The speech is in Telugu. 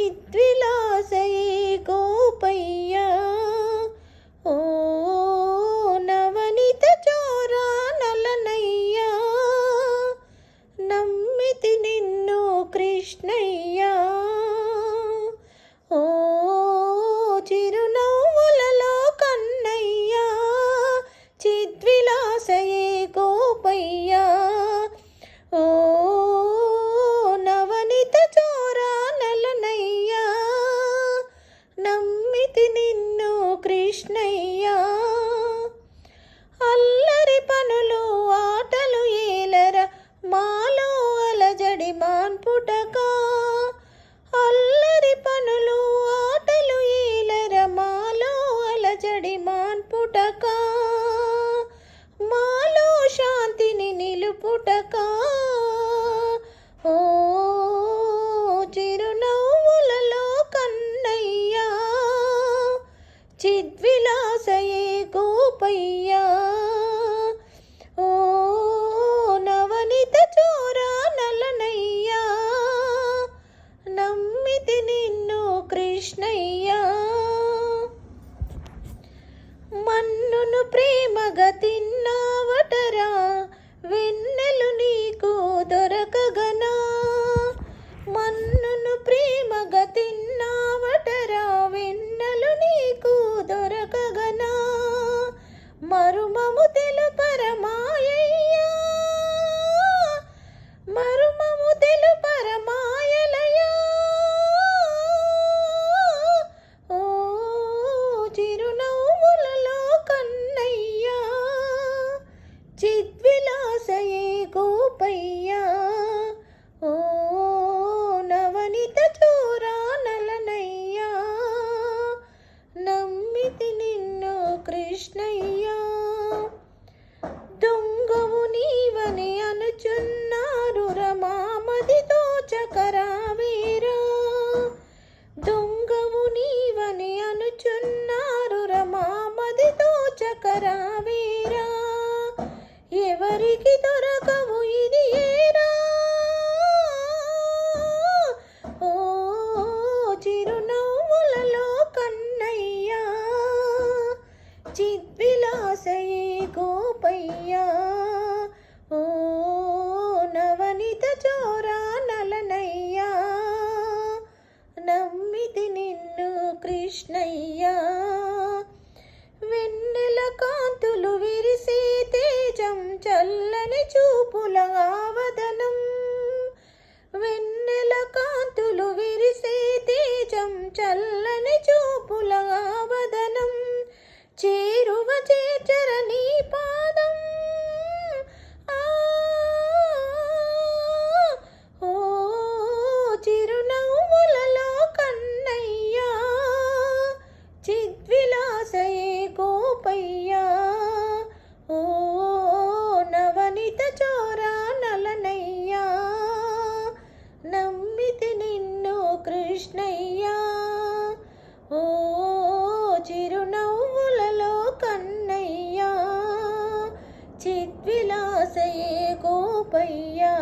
Tranquilo, seguí. పుటకా ఓ చిరునవ్వులలో కన్నయ్యా చిద్విలాసయే గోపయ్యా. ఓ నవనిత చోరా నలనయ్యా నమ్మితి నిన్ను కృష్ణయ్య. చిద్విలాసయే గోపయ్యా. ఓ నవనిత చోరా నలనయ్యా. నమ్మితి నిన్ను కృష్ణయ్యా. దొంగవు నీవని అనుచున్నారు రమామదితో చకరావేరా దొంగవు నీవని అనుచున్నారు రమామదితో చకరావేరా ఎవరికి దొరకవు ఇది ఏరా ఓ చిరునవ్వులలో కన్నయ్యా చిద్విలాసయే గోపయ్యా. ఓ నవనిత చోరా నలనయ్యా నమ్మితి నిన్ను కృష్ణయ్యా. చల్లని చూపుల ఆవదనం వెన్నెల కాంతులు విరిసే తేజం చల్లని చూపుల విలాసయే గోపయ్యా